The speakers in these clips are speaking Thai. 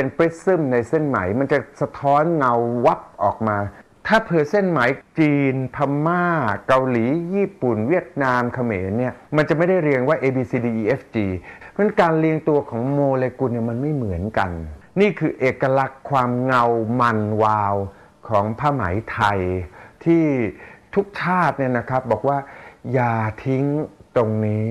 เป็นปริซึมในเส้นไหม มันจะสะท้อนเงาวับออกมา ถ้าเผื่อเส้นไหมจีน พม่า เกาหลี ญี่ปุ่น เวียดนาม เขมรเนี่ย มันจะไม่ได้เรียงว่า A B C D E F G เพราะฉะนั้นการเรียงตัวของโมเลกุลเนี่ยมันไม่เหมือนกัน นี่คือเอกลักษณ์ความเงามันวาวของผ้าไหมไทย ที่ทุกชาติเนี่ยนะครับบอกว่าอย่าทิ้งตรงนี้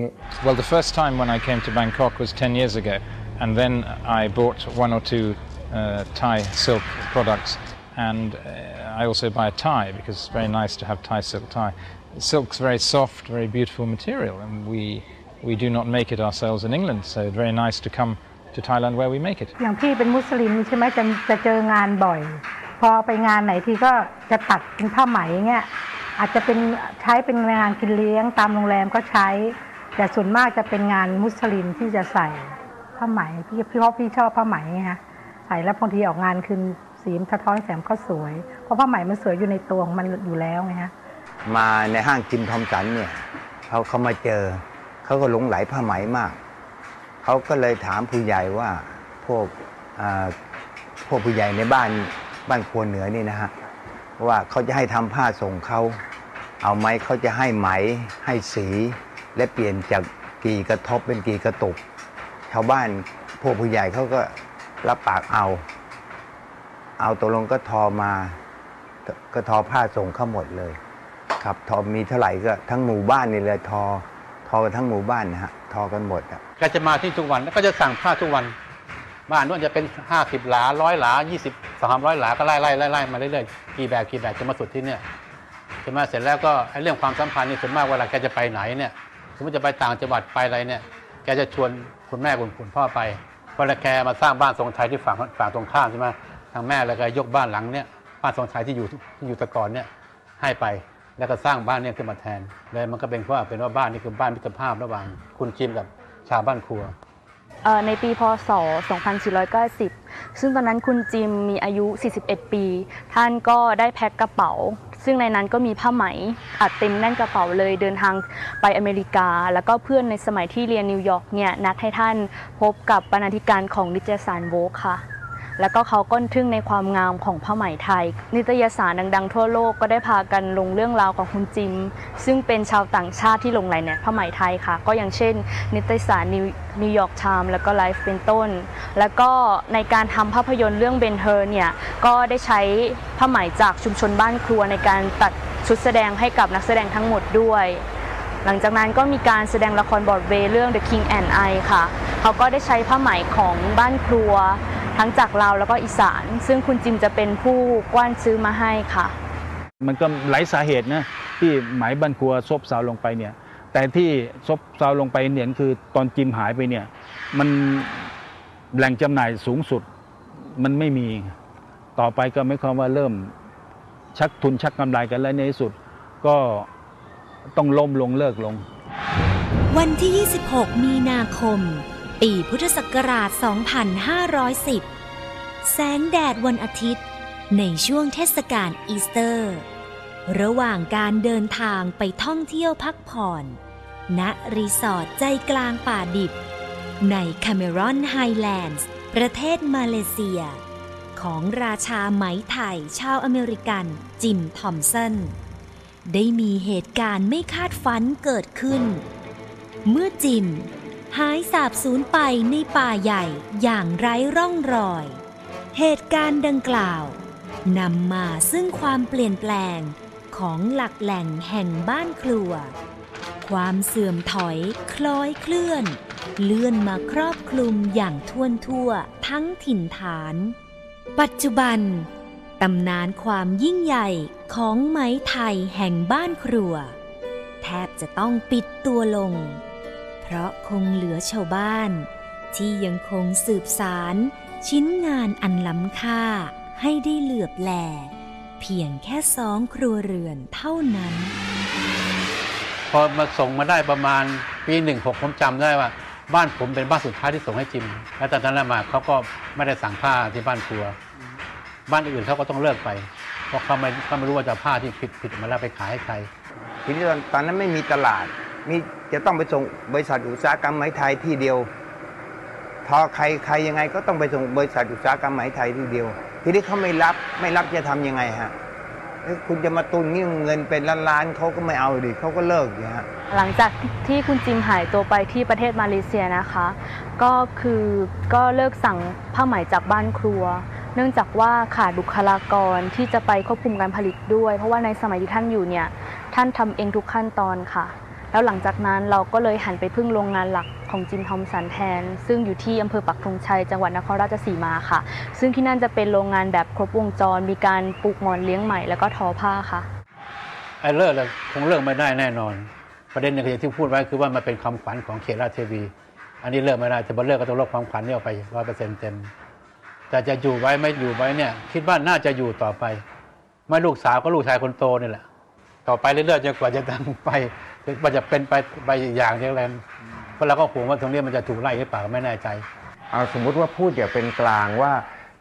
Well, the first time when I came to Bangkok was 10 years ago, and then I bought one or two uh, Thai silk products, and uh, I also buy a tie because it's very nice to have Thai silk tie. Silk's very soft, very beautiful material, and we we do not make it ourselves in England, so very nice to come to Thailand where we make it. อย่างพี่เป็นมุสลิมใช่ไหมจะจะเจองานบ่อย พอไปงานไหนที่ก็จะตัดเป็นผ้าไหมเงี้ยอาจจะเป็นใช้เป็นงานกินเลี้ยงตามโรงแรมก็ใช้ แต่ส่วนมากจะเป็นงานมุสลิมที่จะใส่ ผ้าไหมพี่พี่พราะพี่ชอบผ้าไหมไงฮะใส่แล้วบางทีออกงานคืนสีมสะท้อนแสงก็สวย เพราะผ้าไหมมันสวยอยู่ในตัวของมันอยู่แล้วไงฮะมาในห้างจิมทอมสันเนี่ยเขาเขามาเจอเขาก็หลงไหลผ้าไหมมากเขาก็เลยถามผู้ใหญ่ว่าพวกพวกผู้ใหญ่ในบ้านบ้านครัวเหนือนี่นะฮะว่าเขาจะให้ทำผ้าส่งเขาเอาไหมเขาจะให้ไหมให้สี และเปลี่ยนจากกี่กระทบเป็นกี่กระตุก ชาวบ้านพวกผู้ใหญ่เขาก็รับปากเอา เอาตกลงก็ทอมา ก็ทอผ้าส่งเข้าหมดเลย ครับทอมีเท่าไหร่ก็ทั้งหมู่บ้านนี่เลยทอ ทอกันทั้งหมู่บ้านนะฮะทอกันหมดอะก็จะมาที่ทุกวันแล้วก็จะสั่งผ้าทุกวันบ้านนู้นจะเป็น 50 หลาร้อยหลา 20 300 หลาก็ไล่ไล่ไล่ไล่มาเรื่อยๆกี่แบบกี่แบบจะมาสุดที่เนี่ยใช่ไหมเสร็จแล้วก็ไอ้เรื่องความสัมพันธ์นี่ส่วนมากเวลาแกจะไปไหนเนี่ยสมมติจะไปต่างจังหวัดไปอะไรเนี่ย จะชวนคุณแม่คุณคุณพ่อไปเวลาแกมาสร้างบ้านทรงไทยที่ฝั่งฝั่งตรงข้ามใช่ไหมทางแม่แล้วก็ยกบ้านหลังเนี่ยบ้านทรงไทยที่อยู่ที่อยู่ตะกอนเนี่ยให้ไปแล้วก็สร้างบ้านเนี่ยขึ้นมาแทนเลยมันก็เป็นว่าเป็นว่าบ้านนี่คือบ้านมิตรภาพระหว่างคุณจิมกับชาวบ้านครัวในปีพศ 2490 ซึ่งตอนนั้นคุณจิมมีอายุ 41 ปี ท่านก็ได้แพ็คกระเป๋า ซึ่งในนั้นก็มีผ้าไหมอัดเต็มแน่นกระเป๋าเลยเดินทางไปอเมริกา แล้วก็เพื่อนในสมัยที่เรียนนิวยอร์กเนี่ยนัดให้ท่านพบกับบรรณาธิการของนิตยสารโวกค่ะ แล้วก็เขาก็ทึ่งในความงามของผ้าไหมไทย นิตยสารดังๆ ทั่วโลกก็ได้พากันลงเรื่องราวของคุณจิม ซึ่งเป็นชาวต่างชาติที่ลงไหลในผ้าไหมไทยค่ะ ก็อย่างเช่น นิตยสารนิวยอร์กไทม์แล้วก็ไลฟ์เป็นต้น แล้วก็ในการทำภาพยนตร์เรื่องเบนเ e อร์เนี่ยก็ได้ใช้ผ้าไหมจากชุมชนบ้านครัวในการตัดชุดแสดงให้กับนักแสดงทั้งหมดด้วยหลังจากนั้นก็มีการแสดงละครบอรอดเวย์เรื่อง The King and I ค่ะ เขาก็ได้ใช้ผ้าไหมของบ้านครัว ทั้งจากลาวแล้วก็อีสาน ซึ่งคุณจิมจะเป็นผู้กว้านซื้อมาให้ค่ะ มันก็หลายสาเหตุนะที่ไหมบันครัวซบเซาลงไปเนี่ย แต่ที่ซบเซาลงไปเนี่ยคือตอนจิมหายไปเนี่ย มันแหล่งจำหน่ายสูงสุดมันไม่มีต่อไปก็ไม่ความว่าเริ่มชักทุนชักกำไรกันแล้วในที่สุดก็ต้องล้มลงเลิกลง วันที่ 26 มีนาคม ปีพุทธศักราช 2510 แสงแดดวันอาทิตย์ ในช่วงเทศกาลอีสเตอร์ ระหว่างการเดินทางไปท่องเที่ยวพักผ่อน ณ รีสอร์ทใจกลางป่าดิบ ในคาเมรอนไฮแลนด์ประเทศมาเลเซีย ของราชาไหมไทยชาวอเมริกันจิมทอมสัน ได้มีเหตุการณ์ไม่คาดฝันเกิดขึ้น เมื่อจิม หายสาบสูญไปในป่าใหญ่อย่างไร้ร่องรอย เหตุการณ์ดังกล่าวนำมาซึ่งความเปลี่ยนแปลงของหลักแหล่งแห่งบ้านครัว ความเสื่อมถอยคล้อยเคลื่อน เลื่อนมาครอบคลุมอย่างท่วนทั่วทั้งถิ่นฐาน ปัจจุบันตำนานความยิ่งใหญ่ของไหมไทยแห่งบ้านครัว แทบจะต้องปิดตัวลง เพราะคงเหลือชาวบ้าน ที่ยังคงสืบสาร ชิ้นงานอันล้ำค่าให้ได้เหลือบแล เพียงแค่สองครัวเรือนเท่านั้น พอมาส่งมาได้ประมาณปีหนึ่งหกผมจำได้ว่า บ้านผมเป็นบ้านสุดท้ายที่ส่งให้จิม แล้วตอนนั้นมาเขาก็ไม่ได้สั่งผ้าที่บ้านครัว บ้านอื่นเขาก็ต้องเลิกไป เพราะเขาไม่เขาไม่รู้ว่าจะเอาผ้าที่ผิดผิดมาแล้วไปขายให้ใครทีนี้ตอนตอนนั้นไม่มีตลาด มีจะต้องไปส่งบริษัทอุตสาหกรรมไหมไทยที่เดียวทพอใครใครยังไงก็ต้องไปส่งบริษัทอุตสาหกรรมไหมไทยที่เดียว ทีนี้เขาไม่รับไม่รับจะทำยังไงฮะคุณจะมาตุนนี่เงินเป็นล้านๆเขาก็ไม่เอาดิเขาก็เลิกดิฮะหลังจากที่คุณจิมหายตัวไปที่ประเทศมาเลเซียนะคะ ก็คือก็เลิกสั่งผ้าไหมจากบ้านครัว เนื่องจากว่าขาดบุคลากรที่จะไปควบคุมการผลิตด้วย เพราะว่าในสมัยที่ท่านอยู่เนี่ยท่านทำเองทุกขั้นตอนค่ะ แล้วหลังจากนั้นเราก็เลยหันไปพึ่งโรงงานหลักของจิมทอมสันแทน ซึ่งอยู่ที่อำเภอปักธงชัยจังหวัดนครราชสีมาค่ะ ซึ่งที่นั่นจะเป็นโรงงานแบบครบวงจร มีการปลูกหมอนเลี้ยงไหมแล้วก็ทอผ้าค่ะไอ้เลิกเลยคงเลิกไม่ได้แน่นอน ประเด็นหนึงที่พูดไว้คือว่ามันเป็นความฝันของเขตราชเทวี อันนี้เลิกไม่ได้แต่พอเลิกก็ต้องลดความฝันนี้ออกไปร้อยเปอร์เซ็นต์เต็มแต่จะอยู่ไว้ไม่อยู่ไว้เนี่ยคิดว่าน่าจะอยู่ต่อไปไม่ลูกสาวก็ลูกชายคนโตนี่แหละ ต่อไปเรื่อยๆจนกว่าจะตั้งไปจนจะเป็นไปไปอย่างเดียวแลเพราะเราก็ห่วงว่าตรงนี้มันจะถูกไล่หรือเปล่าไม่แน่ใจ เอาสมมุติว่าพูดอย่างเป็นกลางว่า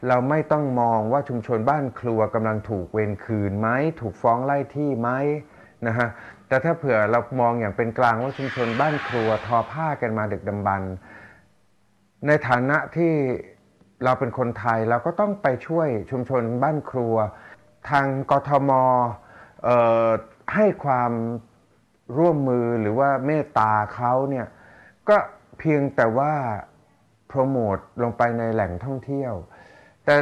เราไม่ต้องมองว่าชุมชนบ้านครัวกำลังถูกเวรคืนไหมถูกฟ้องไล่ที่ไหมนะฮะแต่ถ้าเผื่อเรามองอย่างเป็นกลางว่าชุมชนบ้านครัวทอผ้ากันมาดึกดำบรรในฐานะที่เราเป็นคนไทยเราก็ต้องไปช่วยชุมชนบ้านครัว ทางกทมเอ่อ ให้ความร่วมมือหรือว่าเมตตาเขาเนี่ยก็เพียงแต่ว่าโปรโมทลงไปในแหล่งท่องเที่ยว แต่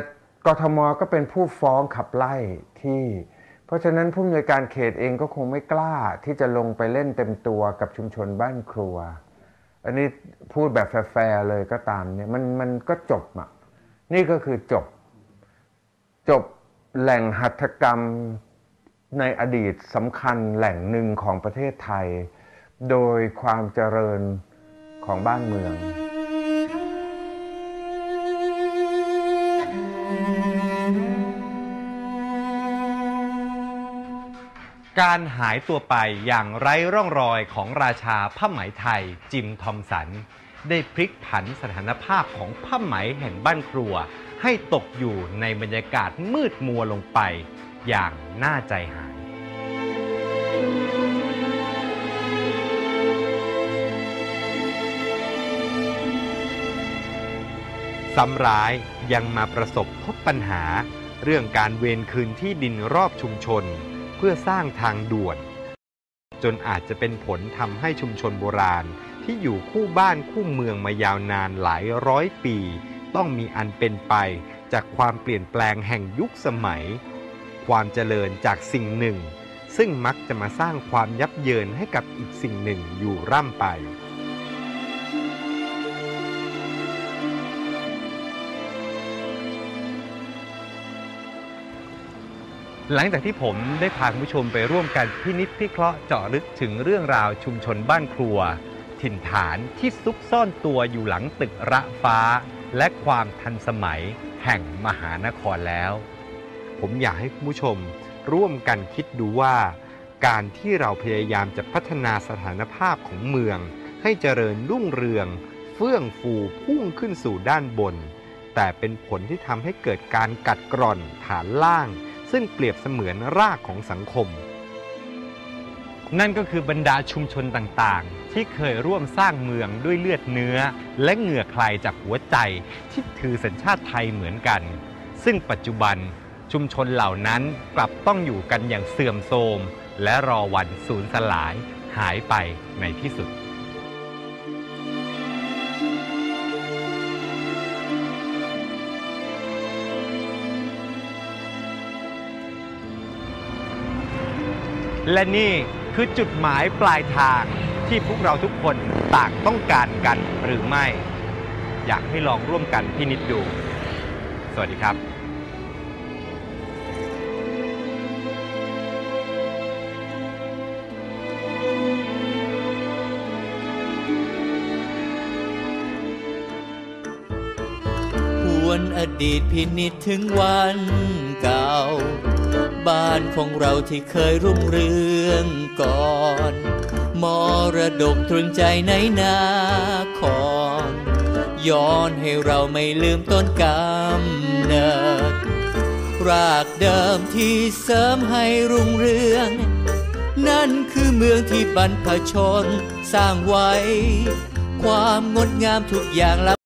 กทมก็เป็นผู้ฟ้องขับไล่ที่ เพราะฉะนั้นผู้อำนวยการเขตเองก็คงไม่กล้าที่จะลงไปเล่นเต็มตัวกับชุมชนบ้านครัว อันนี้พูดแบบแฟร์เลยก็ตามเนี่ยมันมันก็จบอะนี่ก็คือจบ จบแหล่งหัตถกรรม ในอดีตสำคัญแหล่งหนึ่งของประเทศไทย โดยความเจริญของบ้านเมือง การหายตัวไปอย่างไร้ร่องรอยของราชาผ้าไหมไทยจิมทอมสัน ได้พลิกผันสถานภาพของผ้าไหมแห่งบ้านครัว ให้ตกอยู่ในบรรยากาศมืดมัวลงไป อย่างน่าใจหาย ซ้ำร้ายยังมาประสบพบปัญหา เรื่องการเวรคืนที่ดินรอบชุมชน เพื่อสร้างทางด่วน จนอาจจะเป็นผลทำให้ชุมชนโบราณที่อยู่คู่บ้านคู่เมืองมายาวนานหลายร้อยปี ต้องมีอันเป็นไปจากความเปลี่ยนแปลงแห่งยุคสมัย ความเจริญจากสิ่งหนึ่ง ซึ่งมักจะมาสร้างความยับเยินให้กับอีกสิ่งหนึ่งอยู่ร่ำไป หลังจากที่ผมได้พาคุณผู้ชมไปร่วมกันพินิจพิเคราะห์เจาะลึกถึงเรื่องราวชุมชนบ้านครัว ถิ่นฐานที่ซุกซ่อนตัวอยู่หลังตึกระฟ้า และความทันสมัยแห่งมหานครแล้ว ผมอยากให้คุณผู้ชมร่วมกันคิดดูว่า การที่เราพยายามจะพัฒนาสถานภาพของเมือง ให้เจริญรุ่งเรือง เฟื่องฟูพุ่งขึ้นสู่ด้านบน แต่เป็นผลที่ทำให้เกิดการกัดกร่อนฐานล่าง ซึ่งเปรียบเสมือนรากของสังคม นั่นก็คือบรรดาชุมชนต่างๆ ที่เคยร่วมสร้างเมืองด้วยเลือดเนื้อ และเหงื่อใครจากหัวใจที่ถือสัญชาติไทยเหมือนกัน ซึ่งปัจจุบัน ชุมชนเหล่านั้นกลับต้องอยู่กันอย่างเสื่อมโทรม และรอวันสูญสลายหายไปในที่สุดและนี่คือจุดหมายปลายทางที่พวกเราทุกคนต่างต้องการกันหรือไม่ อยากให้ลองร่วมกันพินิจดู สวัสดีครับ อดีตพินิจถึงวันเก่า บ้านของเราที่เคยรุ่งเรืองก่อน มรดกตรึงใจในนาครย้อนให้เราไม่ลืมต้นกำเนิด รากเดิมที่เสริมให้รุ่งเรือง นั่นคือเมืองที่บรรพชนสร้างไว้ ความงดงามทุกอย่างล้